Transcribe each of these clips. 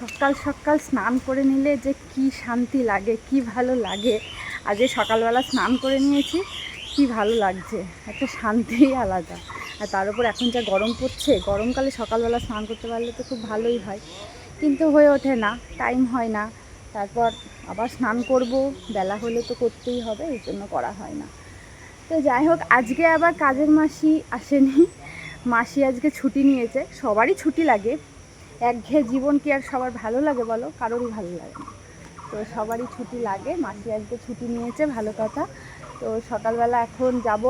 সকাল সকাল স্নান করে নিলে যে কি শান্তি লাগে, কি ভালো লাগে। আজকে সকালবেলা স্নান করে নিয়েছি, কি ভালো লাগছে। একটা শান্তিই আলাদা। আর তার উপর এখন যা গরম পড়ছে, গরমকালে সকালবেলা স্নান করতে পারলে তো খুব ভালোই হয়। কিন্তু হয়ে ওঠে না টাইম হয় না। তারপর আবার স্নান করব, বেলা হলে তো করতেই হবে, এই জন্য করা হয় না। তো যাই হোক, আজকে আবার কাজের মাসি আসেনি। মাসি আজকে ছুটি নিয়েছে, সবারই ছুটি লাগে। একঘেয়ে জীবন কি আর সবার ভালো লাগে বলো? কারোরই ভালো লাগে না। তো সবারই ছুটি লাগে, মাসি আজকে ছুটি নিয়েছে, ভালো কথা। তো সকালবেলা এখন যাব,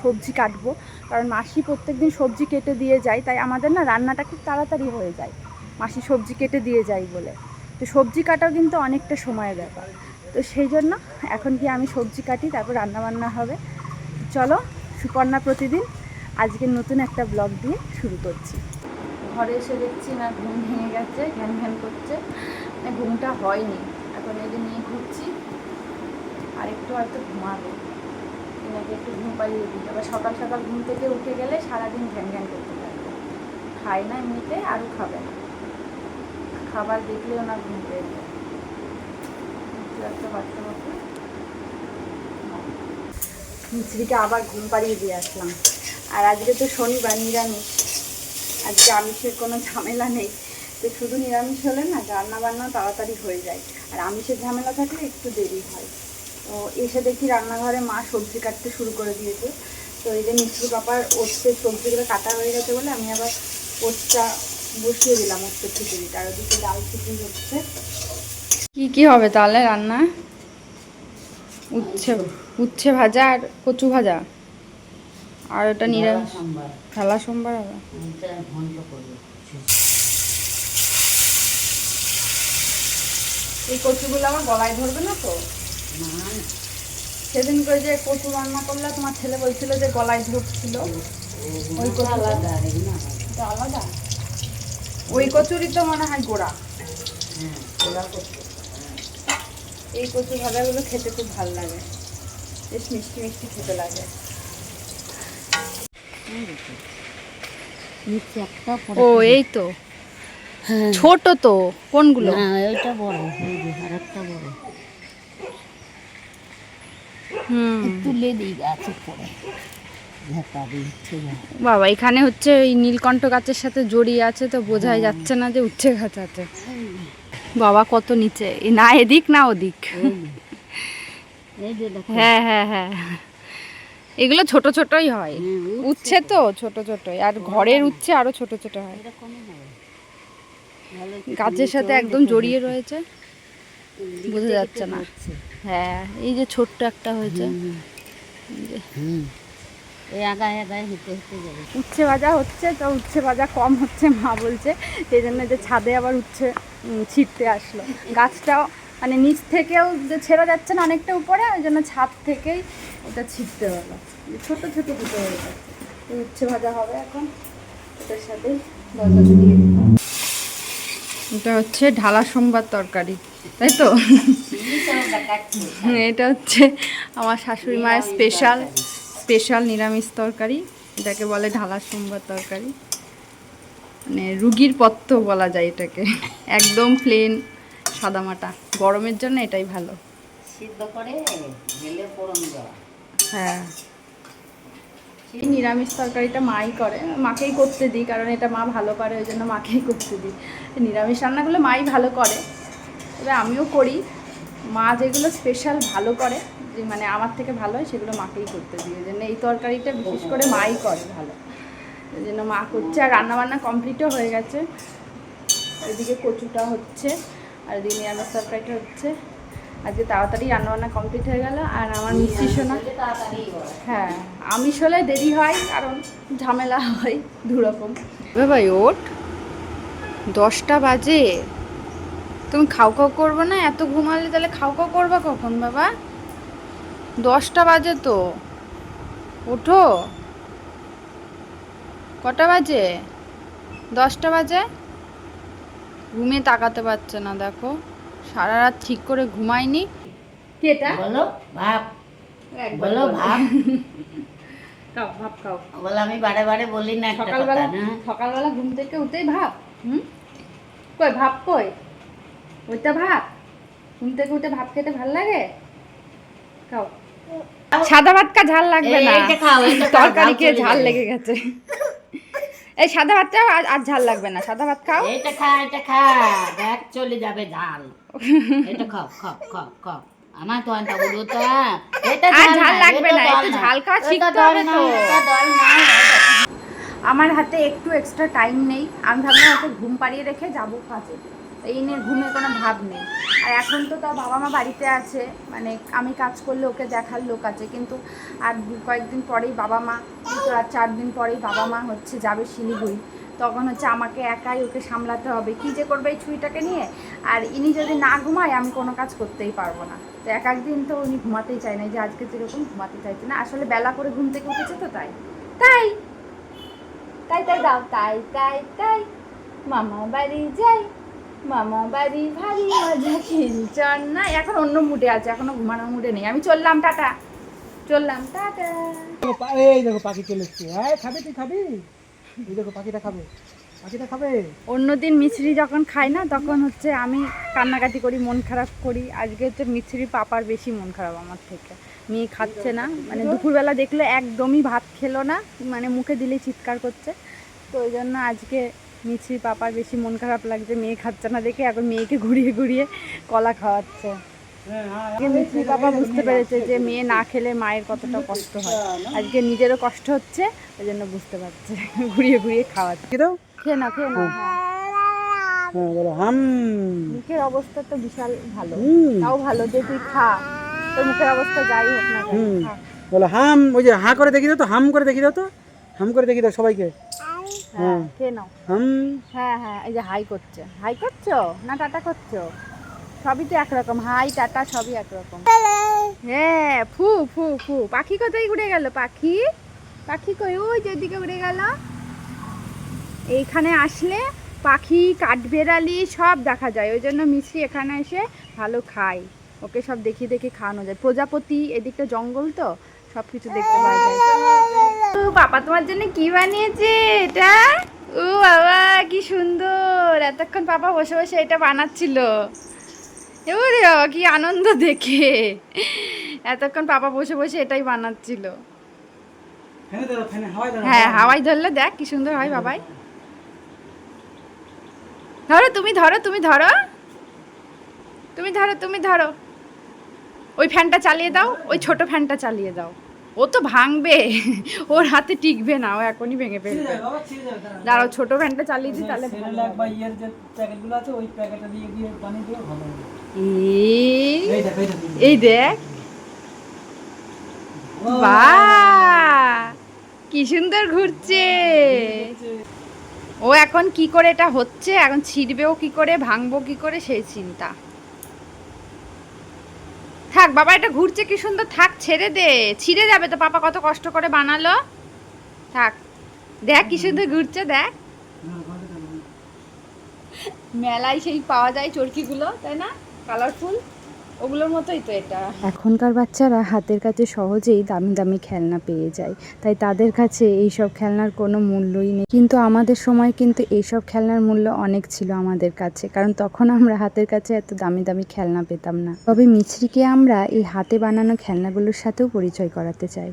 সবজি কাটবো। কারণ মাসি প্রত্যেকদিন সবজি কেটে দিয়ে যায়, তাই আমাদের না রান্নাটা খুব তাড়াতাড়ি হয়ে যায়। মাসি সবজি কেটে দিয়ে যায় বলে। তো সবজি কাটাও কিন্তু অনেকটা সময়ের ব্যাপার। তো সেই জন্য এখন কি আমি সবজি কাটি, তারপর রান্না বান্না হবে। চলো, সুপর্ণা প্রতিদিন আজকে নতুন একটা ব্লগ দিয়ে শুরু করছি। ঘরে এসে দেখছি না, ঘুম ভেঙে গেছে, ঘ্যান ঘ্যান করছে। মানে ঘুমটা হয়নি। এখন এদের নিয়ে ঘুরছি, আর একটু হয়তো ঘুমাবে। এনাকে একটু ঘুম পাইয়ে দিই। আবার সকাল সকাল ঘুম থেকে উঠে গেলে সারাদিন ঘ্যান ঘ্যান করতে থাকবে খায় না এমনিতে আরও খাবে না। খাবার দেখলেও না ঘুম পেয়ে যায়। একটু বাচ্চা মিস্ত্রিকে আবার ঘুম পাড়িয়ে দিয়ে আসলাম। আর আজকে তো শনিবার, নিরামিষ। আজকে আমিষের কোনো ঝামেলা নেই। তো শুধু নিরামিষ হলে না রান্না বান্না তাড়াতাড়ি হয়ে যায়। আর আমিষের ঝামেলা থাকলে একটু দেরি হয়। তো এসে দেখি রান্নাঘরে মা সবজি কাটতে শুরু করে দিয়েছে। তো এই যে মিষ্টি পাপার ওটসের সবজিগুলো কাটা হয়ে গেছে বলে আমি আবার ওটসটা বসিয়ে দিলাম ওটসের খিচুড়িটা। আর ওদিকে ডাল খিচুড়ি হচ্ছে। কি কি হবে তাহলে রান্না? উচ্ছে উচ্ছে ভাজা আর কচু ভাজা? আর ওটা নিরামিষ খেলা সোমবার হবে? এটা এই কচুগুলো আমার গলায় ধরবে না তো? সেদিন করে যে কচু রান্না করলে তোমার ছেলে বলছিল যে গলায় ধরছিল। ওই কচুটা? আলাদা আলাদা। ওই কচুরি তো মনে হয় গোড়া। হ্যাঁ এই কচু ভাজাগুলো খেতে খুব ভালো লাগে। বেশ মিষ্টি মিষ্টি খেতে লাগে। ও এই তো। হ্যাঁ। ছোট তো কোনগুলো? না বড় আর একটা বড়। হুম। তুলে দিই গাছে পড়ে ঝাঁকা দিই ঠিক আছে বাবা এখানে হচ্ছে ওই নীলকণ্ঠ গাছের সাথে জড়িয়ে আছে তো বোঝাই যাচ্ছে না যে উচ্ছে গাছ আছে বাবা কত নিচে। না এদিক না ওদিক। হ্যাঁ হ্যাঁ হ্যাঁ। এগুলো ছোট ছোটই হয়। হ্যাঁ, উচ্ছে। তো ছোট ছোটই। আর ঘরের উচ্ছে আরও ছোট ছোট হয়। গাছের সাথে একদম জড়িয়ে রয়েছে। বোঝা যাচ্ছে না। হ্যাঁ এই যে ছোট্ট একটা হয়েছে। উচ্ছে ভাজা হচ্ছে তো উচ্ছে ভাজা কম হচ্ছে মা বলছে। সেই জন্য যে ছাদে আবার উচ্ছে ছিটতে আসলো। গাছটাও মানে নিচ থেকেও যে ছেঁড়া যাচ্ছে না অনেকটা উপরে ওই জন্য ছাদ থেকেই ওটা ছিটতে হলো। ছোট ছোট দুটো হয়ে যাচ্ছে উচ্ছে ভাজা হবে এখন। ওটার সাথেই দরজা দিয়ে এটা হচ্ছে ঢালা সোমবার তরকারি তাই তো? এটা হচ্ছে আমার শাশুড়ি মায়ের স্পেশাল স্পেশাল নিরামিষ তরকারি। এটাকে বলে ঢালা সোমবার তরকারি। মানে রুগীর পত্র বলা যায় এটাকে। একদম প্লেন সাদামাটা। গরমের জন্য এটাই ভালো। সিদ্ধ করে ঢেলে ফোড়ন দেওয়া। হ্যাঁ। এই নিরামিষ তরকারিটা মাই করে। মাকেই করতে দিই কারণ এটা মা ভালো পারে ওই জন্য মাকেই করতে দিই। নিরামিষ রান্নাগুলো মাই ভালো করে। তবে আমিও করি। মা যেগুলো স্পেশাল ভালো করে যে মানে আমার থেকে ভালো হয় সেগুলো মাকেই করতে দিই। ওই জন্য এই তরকারিটা বিশেষ করে মাই করে ভালো। ওই জন্য মা করছে। আর রান্নাবান্না কমপ্লিটও হয়ে গেছে। এদিকে কচুটা হচ্ছে। আর এদিকে নিরামিষ তরকারিটা হচ্ছে। আজকে তাড়াতাড়ি রান্নাবান্না কমপ্লিট হয়ে গেল আর আমার মিষ্টি সোনা। হ্যাঁ আমিষ হলে দেরি হয়, কারণ ঝামেলা হয় দুরকম। ভাই ওট দশটা বাজে। তুমি খাও খাও করবে না? এত ঘুমালে তাহলে খাও খাও করবা কখন বাবা? দশটা বাজে তো। ওঠো। কটা বাজে? দশটা বাজে? ঘুমিয়ে তাকাতে পারছে না দেখো। সারা রাত ঠিক করে ঘুমায়নি। কেটা? বলো ভাব। বলো ভাব। খাও ভাত খাও। বলো আমি বারে বারে বলি না সকালবেলা সকালবেলা ঘুম থেকে উঠেই ভাব হুম? কই ভাব কই? ওইটা ভাত ঘুম থেকে উঠে ভাত খেতে ভালো লাগে? খাও। সাদা ভাত কা ঝাল লাগবে না? এইটা খাও, তরকারি খেয়ে ঝাল লেগে গেছে। এই সাদা ভাতটা আর আর ঝাল লাগবে না। সাদা ভাত খাও। এটা খা এটা খা। দেখ চলে যাবে ঝাল। এটা খাও খাও খাও খাও। আমার তো আনটা বলব তো এটা আর ঝাল লাগবে না, একটু ঝাল খাওয়া শিখতে হবে তো। আমার হাতে একটু এক্সট্রা টাইম নেই। আমি ভাবলাম ওকে ঘুম পাড়িয়ে রেখে যাব কাজে এই নিয়ে ঘুমে কোনো ভাব নেই। আর এখন তো তাও বাবা মা বাড়িতে আছে মানে আমি কাজ করলে ওকে দেখার লোক আছে, কিন্তু আর কয়েকদিন পরেই বাবা মা আর চার দিন পরেই বাবা মা হচ্ছে যাবে শিলিগুড়ি। তখন হচ্ছে আমাকে একাই ওকে সামলাতে হবে। কী যে করবে এই ছুরিটাকে নিয়ে? আর ইনি যদি না ঘুমায়, আমি কোনো কাজ করতেই পারব না। তো এক একদিন তো উনি ঘুমাতেই চায় না। যে আজকে যেরকম ঘুমাতে চাইছে না। আসলে বেলা করে ঘুম থেকে উঠেছে তো তাই। তাই! তাই তাই দাও তাই তাই তাই, মামা বাড়ি যাই। মামা বাড়ি ভারী মজা খিলচন না এখন অন্য মুডে আছে এখনও ঘুমানোর মুডে নেই। আমি চললাম টাটা। চললাম টাটা। এই দেখো পাখি চলে এসছে। খাবি তুই খাবি? এই দেখো পাখিটা খাবে। পাখিটা খাবে? অন্যদিন মিছরি যখন খাই না তখন হচ্ছে আমি কান্নাকাটি করি মন খারাপ করি। আজকে হচ্ছে মিছরি পাপার বেশি মন খারাপ আমার থেকে। মেয়ে খাচ্ছে না। মানে দুপুরবেলা দেখলে একদমই ভাত খেলো না মানে মুখে দিলেই চিৎকার করছে। তো ওই জন্য আজকে মিছরি পাপার বেশি মন খারাপ লাগছে মেয়ে খাচ্ছে না দেখে এখন মেয়েকে ঘুরিয়ে ঘুরিয়ে কলা খাওয়াচ্ছে। মিছরি পাপা বুঝতে পেরেছে যে মেয়ে না খেলে মায়ের কতটা কষ্ট হয়। আজকে নিজেরও কষ্ট হচ্ছে ওই জন্য বুঝতে পারছে ঘুরিয়ে ঘুরিয়ে খাওয়াচ্ছে। দাও? খেয়ে না খেয়ে না হ্যাঁ। হ্যাঁ বলো হাম। মুখের অবস্থা তো বিশাল ভালো। তাও ভালো যে তুই খা। তোর মুখের অবস্থা যাই হোক না। বলো হাম ওই যে হাঁ করে দেখি দাও তো হাম করে দেখি দাও তো। হাম করে দেখি দাও সবাইকে। হ্যাঁ খেয়ে নাও। হাম। হ্যাঁ হ্যাঁ এই যে হাই করছে। হাই করছ? না টাটা করছ? সবই তো একরকম। হাই টাটা সবই একরকম। হ্যাঁ ফু ফু ফু। পাখি কোথায় উড়ে গেল পাখি? পাখি কই? ওই যেদিকে উড়ে গেল। এইখানে আসলে পাখি কাঠবেড়ালি সব দেখা যায়। ওই জন্য মিষ্টি এখানে এসে ভালো খায়। ওকে সব দেখিয়ে দেখে খাওয়ানো যায়। প্রজাপতি এদিকটা জঙ্গল তো? সব কিছু দেখতে পাওয়া যায়। পাপা তোমার জন্য কি বানিয়েছে এটা? ও বাবা কি সুন্দর। এতক্ষণ পাপা বসে বসে এটা বানাচ্ছিল। ওরে বাবা কি আনন্দ দেখে। এতক্ষণ পাপা বসে বসে এটাই বানাচ্ছিল। হ্যাঁ হাওয়াই ধরলে দেখ কি সুন্দর হয় বাবাই। ধরো তুমি ধরো তুমি ধরো। তুমি ধরো তুমি ধরো। ওই ফ্যানটা চালিয়ে দাও ওই ছোট ফ্যানটা চালিয়ে দাও। ও তো ভাঙবে। ওর হাতে টিকবে না ও এখনই ভেঙে ফেলবে। দাঁড়াও। ছোট ফ্যানটা চালিয়ে দিই তাহলে এই দেখো কি সুন্দর ঘুরছে। ও এখন কি করে এটা হচ্ছে? এখন ছিড়বেও কি করে ভাঙবো কি করে সেই চিন্তা। থাক, বাবা, এটা ঘুরছে, কি সুন্দর। থাক, ছেড়ে দে। ছিঁড়ে যাবে তো, পাপা কত কষ্ট করে বানালো। থাক, দেখ কি সুন্দর ঘুরছে, দেখ। মেলায় সেই পাওয়া যায় চরকিগুলো, তাই না? কালারফুল ওগুলোর মতোই তো এটা। এখনকার বাচ্চারা হাতের কাছে সহজেই দামি দামি খেলনা পেয়ে যায়। তাই তাদের কাছে এইসব খেলনার কোনো মূল্যই নেই। কিন্তু আমাদের সময় কিন্তু এইসব খেলনার মূল্য অনেক ছিল আমাদের কাছে। কারণ তখন আমরা হাতের কাছে এত দামি দামি খেলনা পেতাম না। তবে মিছরিকে আমরা এই হাতে বানানো খেলনাগুলোর সাথেও পরিচয় করাতে চাই।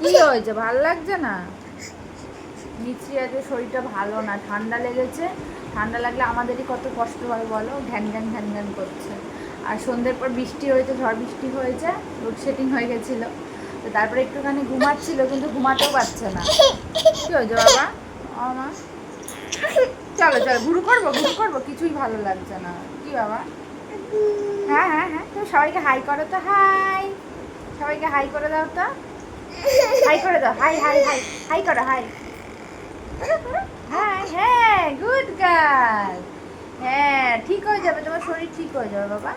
কি হয়েছে? ভালো লাগছে না? মিছরি আজকে শরীরটা ভালো না। ঠান্ডা লেগেছে। ঠান্ডা লাগলে আমাদেরই কত কষ্ট হয় বলো? ঘ্যান ঘ্যান ঘ্যান ঘ্যান করছে। আর সন্ধ্যের পর বৃষ্টি হয়েছে, ঝড় বৃষ্টি হয়েছে লোডশেডিং হয়ে গেছিল। তো তারপরে একটুখানি ঘুমাচ্ছিল, কিন্তু ঘুমাতেও পারছে না। কি হয়েছে বাবা? আমা চলো চলো ঘুরু করব ঘুরু করব, কিছুই ভালো লাগছে না। কি বাবা? হ্যাঁ হ্যাঁ হ্যাঁ তুমি সবাইকে হাই করো তো হাই সবাইকে হাই করে দাও তো। হাই করে দাও হাই হাই হাই হাই করো হাই হাই হ্যাঁ গুড গার্ল হ্যাঁ ঠিক হয়ে যাবে, তোমার শরীর ঠিক হয়ে যাবে বাবা।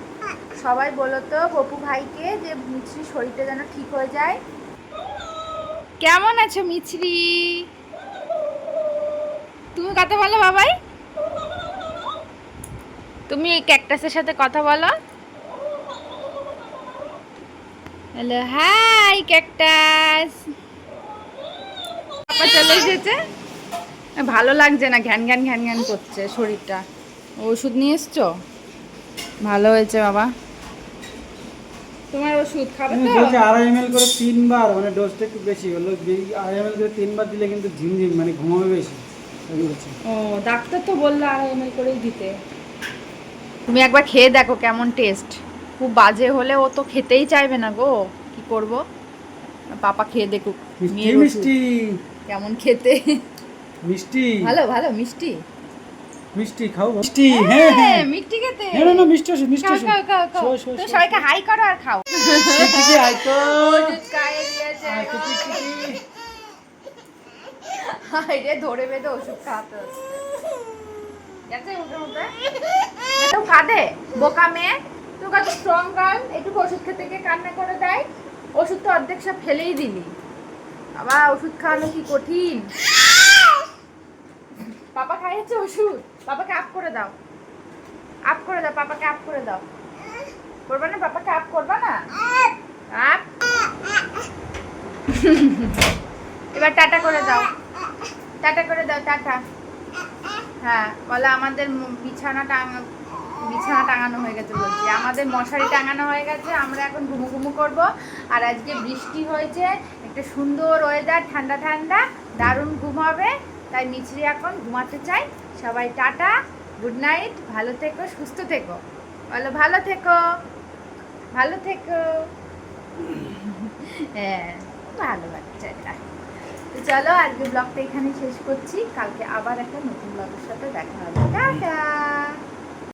সবাই বলো তো বপু ভাইকে যে মিছরি শরীরটা যেন ঠিক হয়ে যায়। কেমন আছো মিছরি? তুমি কথা বলো বাবাই। তুমি এই ক্যাকটাসের সাথে কথা বলো। হ্যালো, হাই ক্যাকটাস চলে এসেছে। ভালো লাগছে না, ঘ্যান ঘ্যান ঘ্যান ঘ্যান করছে শরীরটা। ওষুধ নিয়ে এসছো? ভালো হয়েছে বাবা। তোমার ওষুধ খাবে তো? বলছে আড়াই এম করে তিনবার মানে ডোজটা একটু বেশি। হলো আড়াই এম করে তিনবার দিলে কিন্তু ঝিমঝিম মানে ঘুমাবে বেশি। ও ডাক্তার তো বলল আড়াই এম করেই দিতে। তুমি একবার খেয়ে দেখো কেমন টেস্ট খুব বাজে হলে ও তো খেতেই চাইবে না গো। কি করব? পাপা খেয়ে দেখুক মিষ্টি মিষ্টি। কেমন খেতে? মিষ্টি। ভালো ভালো মিষ্টি। মিষ্টি খাও মিষ্টি হ্যাঁ হ্যাঁ মিষ্টি খেতে। না না না মিষ্টি ওষুধ মিষ্টি খাও ওষুধ খাও খাও খাও। তো সবাইকে হাই করো আর খাও। টিকটিকি, আয় তো। হাই রে ধরে বেঁধে ওষুধ খাওয়াতে হচ্ছে। উঠে উঠে তো কাঁদে বোকা মেয়ে। তুই কত স্ট্রং গার্ল একটু ওষুধ খেতে গিয়ে কান্না করে দেয়। ওষুধ তো অর্ধেক সব ফেলেই দিলি। আবার ওষুধ খাওয়ানো কি কঠিন? পাপা খাইয়েছে ওষুধ? পাপাকে আপ করে দাও। আপ করে দাও পাপাকে আপ করে দাও। করবা না? পাপাকে আপ করবা না? আপ এবার টাটা করে দাও। টাটা করে দাও, টাটা। হ্যাঁ বলে আমাদের বিছানা টাঙা বিছানা টাঙানো হয়ে গেছে বলছি। আমাদের মশারি টাঙানো হয়ে গেছে, আমরা এখন ঘুমু ঘুমু করব। আর আজকে বৃষ্টি হয়েছে, একটা সুন্দর ওয়েদার ঠান্ডা ঠান্ডা, দারুণ ঘুম হবে। তাই মিছরি এখন ঘুমাতে চাই। সবাই টাটা, গুড নাইট, ভালো থেকো, সুস্থ থেকো। বলো, ভালো থেকো ভালো থেকো। হ্যাঁ ভালো বাচ্চাটা তো চলো আজকে ব্লগটা এখানে শেষ করছি। কালকে আবার একটা নতুন ব্লগের সাথে দেখা হবে। টাটা!